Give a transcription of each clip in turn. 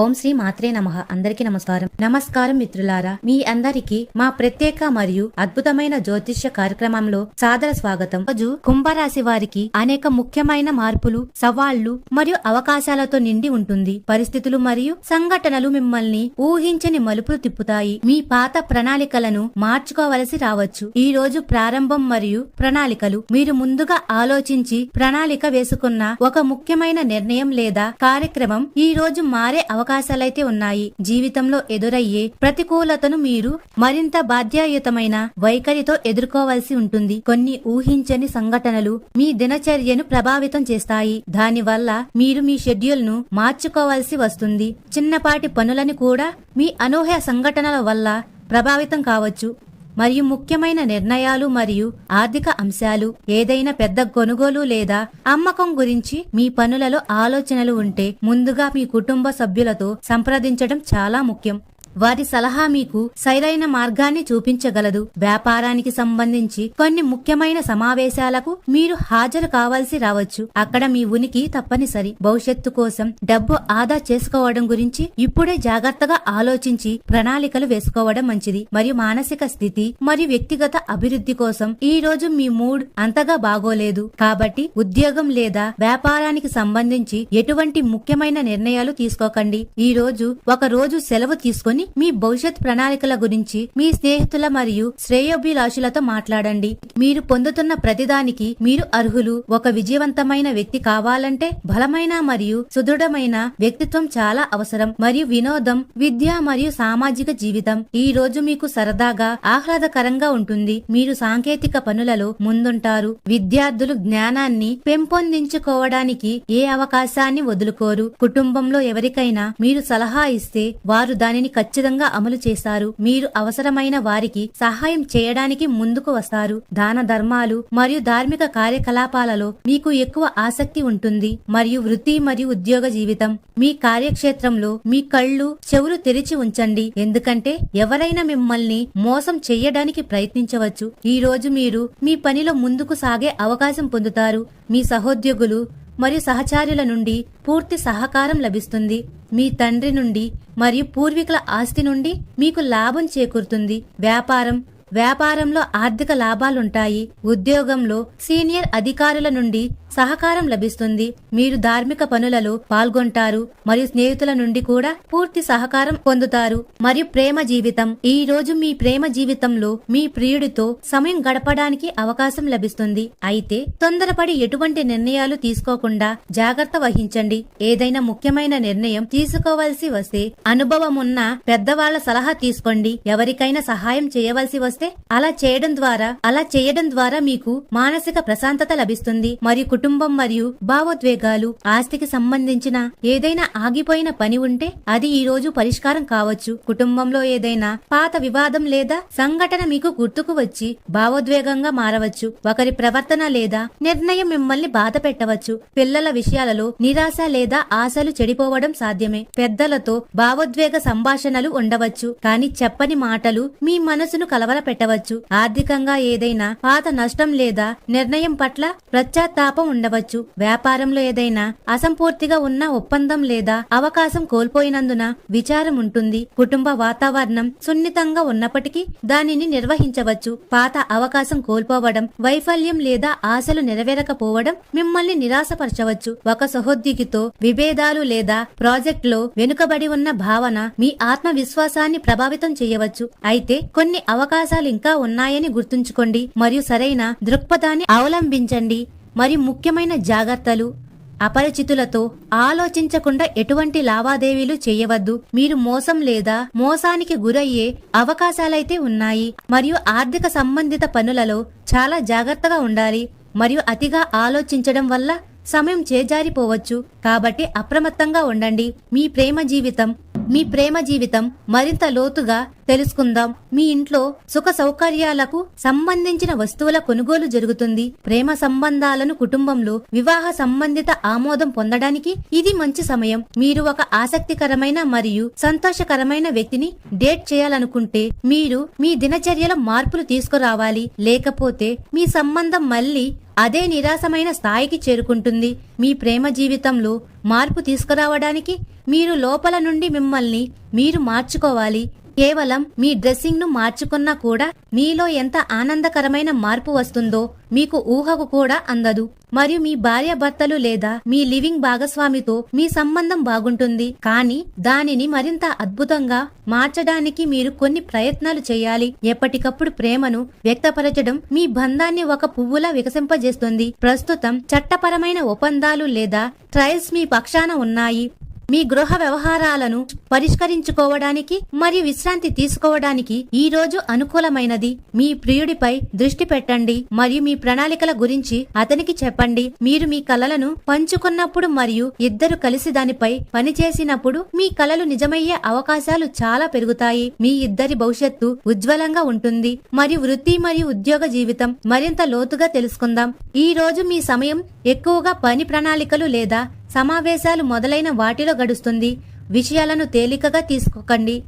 ఓం శ్రీ మాత్రే నమ. అందరికీ నమస్కారం. నమస్కారం మిత్రులారా మీ అందరికీ మా ప్రత్యేక మరియు అద్భుతమైన జ్యోతిష్య కార్యక్రమంలో సాదర స్వాగతం. రోజు కుంభరాశి వారికి అనేక ముఖ్యమైన మార్పులు సవాళ్ళు మరియు అవకాశాలతో నిండి ఉంటుంది. పరిస్థితులు మరియు సంఘటనలు మిమ్మల్ని ఊహించని మలుపులు తిప్పుతాయి. మీ పాత ప్రణాళికలను మార్చుకోవలసి రావచ్చు. ఈ రోజు ప్రారంభం మరియు ప్రణాళికలు. మీరు ముందుగా ఆలోచించి ప్రణాళిక వేసుకున్న ఒక ముఖ్యమైన నిర్ణయం లేదా కార్యక్రమం ఈ రోజు మారే అవకాశాలైతే ఉన్నాయి. జీవితంలో ఎదురయ్యే ప్రతికూలతను మీరు మరింత బాధ్యాయుతమైన వైఖరితో ఎదుర్కోవాల్సి ఉంటుంది. కొన్ని ఊహించని సంఘటనలు మీ దినచర్యను ప్రభావితం చేస్తాయి. దానివల్ల మీరు మీ షెడ్యూల్ను మార్చుకోవాల్సి వస్తుంది. చిన్నపాటి పనులని కూడా మీ అనూహ్య సంఘటనల వల్ల ప్రభావితం కావచ్చు. మరియు ముఖ్యమైన నిర్ణయాలు మరియు ఆర్థిక అంశాలు ఏదైనా పెద్ద కొనుగోలు లేదా అమ్మకం గురించి మీ పనులలో ఆలోచనలు ఉంటే ముందుగా మీ కుటుంబ సభ్యులతో సంప్రదించడం చాలా ముఖ్యం. వారి సలహా మీకు సరైన మార్గాన్ని చూపించగలదు. వ్యాపారానికి సంబంధించి కొన్ని ముఖ్యమైన సమావేశాలకు మీరు హాజరు కావాల్సి రావచ్చు. అక్కడ మీ ఉనికి తప్పనిసరి. భవిష్యత్తు కోసం డబ్బు ఆదా చేసుకోవడం గురించి ఇప్పుడే జాగ్రత్తగా ఆలోచించి ప్రణాళికలు వేసుకోవడం మంచిది. మరియు మానసిక స్థితి మరియు వ్యక్తిగత అభివృద్ధి కోసం ఈ రోజు మీ మూడ్ అంతగా బాగోలేదు. కాబట్టి ఉద్యోగం లేదా వ్యాపారానికి సంబంధించి ఎటువంటి ముఖ్యమైన నిర్ణయాలు తీసుకోకండి. ఈ రోజు ఒక రోజు సెలవు తీసుకొని మీ భవిష్యత్ ప్రణాళికల గురించి మీ స్నేహితుల మరియు శ్రేయోభిలాషులతో మాట్లాడండి. మీరు పొందుతున్న ప్రతిదానికి మీరు అర్హులు. ఒక విజయవంతమైన వ్యక్తి కావాలంటే బలమైన మరియు సుదృఢమైన వ్యక్తిత్వం చాలా అవసరం. మరియు వినోదం విద్య మరియు సామాజిక జీవితం ఈ రోజు మీకు సరదాగా ఆహ్లాదకరంగా ఉంటుంది. మీరు సాంకేతిక పనులలో ముందుంటారు. విద్యార్థులు జ్ఞానాన్ని పెంపొందించుకోవడానికి ఏ అవకాశాన్ని వదులుకోరు. కుటుంబంలో ఎవరికైనా మీరు సలహా ఇస్తే వారు దానిని ఖచ్చితంగా అమలు చేస్తారు మీరు అవసరమైన వారికి సహాయం చేయడానికి ముందుకు వస్తారు. దాన ధర్మాలు మరియు ధార్మిక కార్యకలాపాలలో మీకు ఎక్కువ ఆసక్తి ఉంటుంది. మరియు వృత్తి మరియు ఉద్యోగ జీవితం మీ కార్యక్షేత్రంలో మీ కళ్ళు చెవులు తెరిచి ఉంచండి. ఎందుకంటే ఎవరైనా మిమ్మల్ని మోసం చేయడానికి ప్రయత్నించవచ్చు. ఈ రోజు మీరు మీ పనిలో ముందుకు సాగే అవకాశం పొందుతారు. మీ సహోద్యోగులు మరియు సహచారుల నుండి పూర్తి సహకారం లభిస్తుంది. మీ తండ్రి నుండి మరియు పూర్వీకుల ఆస్తి నుండి మీకు లాభం చేకూరుతుంది. వ్యాపారం వ్యాపారంలో ఆర్థిక లాభాలుంటాయి. ఉద్యోగంలో సీనియర్ అధికారుల నుండి సహకారం లభిస్తుంది. మీరు ధార్మిక పనులలో పాల్గొంటారు. మరియు స్నేహితుల నుండి కూడా పూర్తి సహకారం పొందుతారు. మరియు ప్రేమ జీవితం. ఈ రోజు మీ ప్రేమ జీవితంలో మీ ప్రియుడితో సమయం గడపడానికి అవకాశం లభిస్తుంది. అయితే తొందరపడి ఎటువంటి నిర్ణయాలు తీసుకోకుండా జాగ్రత్త వహించండి. ఏదైనా ముఖ్యమైన నిర్ణయం తీసుకోవాల్సి వస్తే అనుభవం ఉన్న పెద్దవాళ్ళ సలహా తీసుకోండి. ఎవరికైనా సహాయం చేయవలసి వస్తే అలా చేయడం ద్వారా అలా చేయడం ద్వారా మీకు మానసిక ప్రశాంతత లభిస్తుంది. మరియు కుటుంబం మరియు భావోద్వేగాలు ఆస్తికి సంబంధించిన ఏదైనా ఆగిపోయిన పని ఉంటే అది ఈ రోజు పరిష్కారం కావచ్చు. కుటుంబంలో ఏదైనా పాత వివాదం లేదా సంఘటన మీకు గుర్తుకు వచ్చి భావోద్వేగంగా మారవచ్చు. ఒకరి ప్రవర్తన లేదా నిర్ణయం మిమ్మల్ని బాధ పెట్టవచ్చు. పిల్లల విషయాలలో నిరాశ లేదా ఆశలు చెడిపోవడం సాధ్యమే. పెద్దలతో భావోద్వేగ సంభాషణలు ఉండవచ్చు. కానీ చెప్పని మాటలు మీ మనసును కలవర పెట్టవచ్చు ఆర్థికంగా ఏదైనా పాత నష్టం లేదా నిర్ణయం పట్ల పశ్చాత్తాపం ఉండవచ్చు. వ్యాపారంలో ఏదైనా అసంపూర్తిగా ఉన్న ఒప్పందం లేదా అవకాశం కోల్పోయినందున విచారం ఉంటుంది. కుటుంబ వాతావరణం సున్నితంగా ఉన్నప్పటికీ దానిని నిర్వహించవచ్చు. పాత అవకాశం కోల్పోవడం వైఫల్యం లేదా ఆశలు నెరవేరకపోవడం మిమ్మల్ని నిరాశపరచవచ్చు. ఒక సహోద్యోగితో విభేదాలు లేదా ప్రాజెక్టులో వెనుకబడి ఉన్న భావన మీ ఆత్మవిశ్వాసాన్ని ప్రభావితం చేయవచ్చు. అయితే కొన్ని అవకాశాలు ఇంకా ఉన్నాయని గుర్తుంచుకోండి. మరియు సరైన దృక్పథాన్ని అవలంబించండి. మరి ముఖ్యమైన జాగ్రత్తలు? అపరిచితులతో ఆలోచించకుండా ఎటువంటి లావాదేవీలు చేయవద్దు. మీరు మోసం లేదా మోసానికి గురయ్యే అవకాశాలైతే ఉన్నాయి. మరియు ఆర్థిక సంబంధిత పనులలో చాలా జాగ్రత్తగా ఉండాలి. మరియు అతిగా ఆలోచించడం వల్ల సమయం చేజారిపోవచ్చు. కాబట్టి అప్రమత్తంగా ఉండండి. మీ ప్రేమ జీవితం మీ ప్రేమ జీవితం మరింత లోతుగా తెలుసుకుందాం. మీ ఇంట్లో సుఖ సౌకర్యాలకు సంబంధించిన వస్తువుల కొనుగోలు జరుగుతుంది. ప్రేమ సంబంధాలను కుటుంబంలో వివాహ సంబంధిత ఆమోదం పొందడానికి ఇది మంచి సమయం. మీరు ఒక ఆసక్తికరమైన మరియు సంతోషకరమైన వ్యక్తిని డేట్ చేయాలనుకుంటే మీరు మీ దినచర్యలో మార్పులు తీసుకురావాలి. లేకపోతే మీ సంబంధం మళ్ళీ అదే నిరాశమైన స్థాయికి చేరుకుంటుంది. మీ ప్రేమ జీవితంలో మార్పు తీసుకురావడానికి మీరు లోపల నుండి మిమ్మల్ని మీరు మార్చుకోవాలి. కేవలం మీ డ్రెస్సింగ్ను మార్చుకున్నా కూడా మీలో ఎంత ఆనందకరమైన మార్పు వస్తుందో మీకు ఊహకు కూడా అందదు. మరియు మీ భార్య భర్తలు లేదా మీ లివింగ్ భాగస్వామితో మీ సంబంధం బాగుంటుంది. కానీ దానిని మరింత అద్భుతంగా మార్చడానికి మీరు కొన్ని ప్రయత్నాలు చేయాలి. ఎప్పటికప్పుడు ప్రేమను వ్యక్తపరచడం మీ బంధాన్ని ఒక పువ్వులా వికసింపజేస్తుంది. ప్రస్తుతం చట్టపరమైన ఒప్పందాలు లేదా ట్రయల్స్ మీ పక్షాన ఉన్నాయి. మీ గృహ వ్యవహారాలను పరిష్కరించుకోవడానికి మరియు విశ్రాంతి తీసుకోవడానికి ఈ రోజు అనుకూలమైనది. మీ ప్రియుడిపై దృష్టి పెట్టండి మరియు మీ ప్రణాళికల గురించి అతనికి చెప్పండి. మీరు మీ కలలను పంచుకున్నప్పుడు మరియు ఇద్దరు కలిసి దానిపై పనిచేసినప్పుడు మీ కలలు నిజమయ్యే అవకాశాలు చాలా పెరుగుతాయి. మీ ఇద్దరి భవిష్యత్తు ఉజ్వలంగా ఉంటుంది. మరియు వృత్తి మరియు ఉద్యోగ జీవితం మరింత లోతుగా తెలుసుకుందాం. ఈ రోజు మీ సమయం ఎక్కువగా పని ప్రణాళికలు లేదా సమావేశాలు మొదలైన వాటిలో గడుస్తుంది. విషయాలను తేలికగా తీసుకోకండి.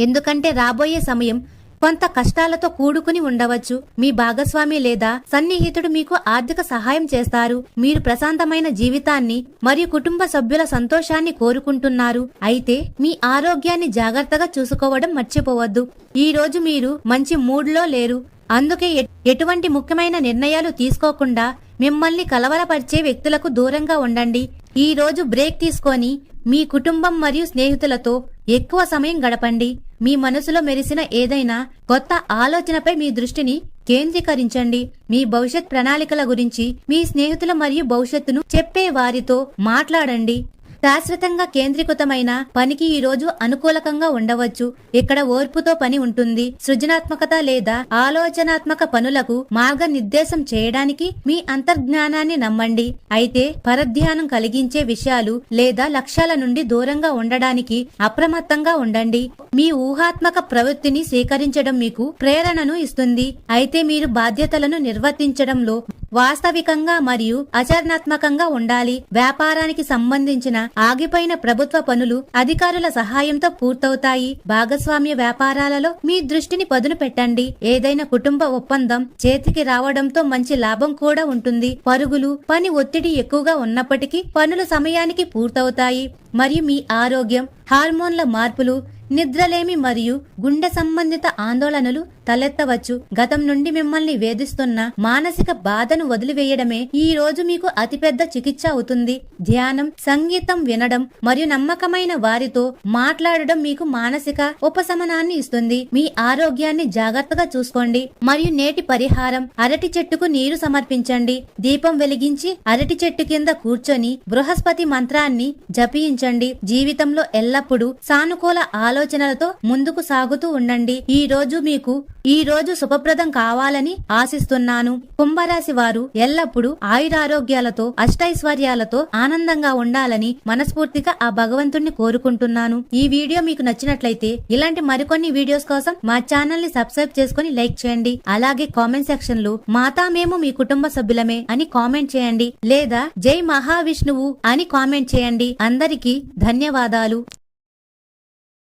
ఎందుకంటే రాబోయే సమయం కొంత కష్టాలతో కూడుకుని ఉండవచ్చు. మీ భాగస్వామి లేదా సన్నిహితుడు మీకు ఆర్థిక సహాయం చేస్తారు. మీరు ప్రశాంతమైన జీవితాన్ని మరియు కుటుంబ సభ్యుల సంతోషాన్ని కోరుకుంటున్నారు. అయితే మీ ఆరోగ్యాన్ని జాగ్రత్తగా చూసుకోవడం మర్చిపోవద్దు. ఈ రోజు మీరు మంచి మూడ్లో లేరు. అందుకే ఎటువంటి ముఖ్యమైన నిర్ణయాలు తీసుకోకుండా మిమ్మల్ని కలవరపరిచే వ్యక్తులకు దూరంగా ఉండండి. ఈ రోజు బ్రేక్ తీసుకొని మీ కుటుంబం మరియు స్నేహితులతో ఎక్కువ సమయం గడపండి. మీ మనసులో మెరిసిన ఏదైనా కొత్త ఆలోచనపై మీ దృష్టిని కేంద్రీకరించండి. మీ భవిష్యత్ ప్రణాళికల గురించి మీ స్నేహితుల మరియు భవిష్యత్తును చెప్పే వారితో మాట్లాడండి. శాశ్వతంగా కేంద్రీకృతమైన పనికి ఈ రోజు అనుకూలకంగా ఉండవచ్చు. ఇక్కడ ఓర్పుతో పని ఉంటుంది. సృజనాత్మకత లేదా ఆలోచనాత్మక పనులకు మార్గనిర్దేశం చేయడానికి మీ అంతర్జ్ఞానాన్ని నమ్మండి. అయితే పరధ్యానం కలిగించే విషయాలు లేదా లక్ష్యాల నుండి దూరంగా ఉండడానికి అప్రమత్తంగా ఉండండి. మీ ఊహాత్మక ప్రవృత్తిని స్వీకరించడం మీకు ప్రేరణను ఇస్తుంది. అయితే మీరు బాధ్యతలను నిర్వర్తించడంలో వాస్తవికంగా మరియు ఆచరణాత్మకంగా ఉండాలి. వ్యాపారానికి సంబంధించిన ఆగిపోయిన ప్రభుత్వ పనులు అధికారుల సహాయంతో పూర్తవుతాయి. భాగస్వామ్య వ్యాపారాలలో మీ దృష్టిని పదును పెట్టండి. ఏదైనా కుటుంబ ఒప్పందం చేతికి రావడంతో మంచి లాభం కూడా ఉంటుంది. పరుగులు పని ఒత్తిడి ఎక్కువగా ఉన్నప్పటికీ పనులు సమయానికి పూర్తవుతాయి. మరియు మీ ఆరోగ్యం హార్మోన్ల మార్పులు నిద్రలేమి మరియు గుండె సంబంధిత ఆందోళనలు తలెత్తవచ్చు. గతం నుండి మిమ్మల్ని వేధిస్తున్న మానసిక బాధను వదిలివేయడమే ఈ రోజు మీకు అతిపెద్ద చికిత్స అవుతుంది. ధ్యానం సంగీతం వినడం మరియు నమ్మకమైన వారితో మాట్లాడడం మీకు మానసిక ఉపశమనాన్ని ఇస్తుంది. మీ ఆరోగ్యాన్ని జాగ్రత్తగా చూసుకోండి. మరియు నేటి పరిహారం అరటి చెట్టుకు నీరు సమర్పించండి. దీపం వెలిగించి అరటి చెట్టు కింద కూర్చొని బృహస్పతి మంత్రాన్ని జపించండి. జీవితంలో ఎల్లప్పుడూ సానుకూల ఆలోచనలతో ముందుకు సాగుతూ ఉండండి. ఈ రోజు మీకు ఈ రోజు శుభప్రదం కావాలని ఆశిస్తున్నాను. కుంభరాశి వారు ఎల్లప్పుడూ ఆయురారోగ్యాలతో అష్టైశ్వర్యాలతో ఆనందంగా ఉండాలని మనస్ఫూర్తిగా ఆ భగవంతుణ్ణి కోరుకుంటున్నాను. ఈ వీడియో మీకు నచ్చినట్లయితే ఇలాంటి మరికొన్ని వీడియోస్ కోసం మా ఛానల్ని సబ్స్క్రైబ్ చేసుకుని లైక్ చేయండి. అలాగే కామెంట్ సెక్షన్లో మాతా మేము మీ కుటుంబ సభ్యులమే అని కామెంట్ చేయండి. లేదా జై మహావిష్ణువు అని కామెంట్ చేయండి. అందరికీ ధన్యవాదాలు.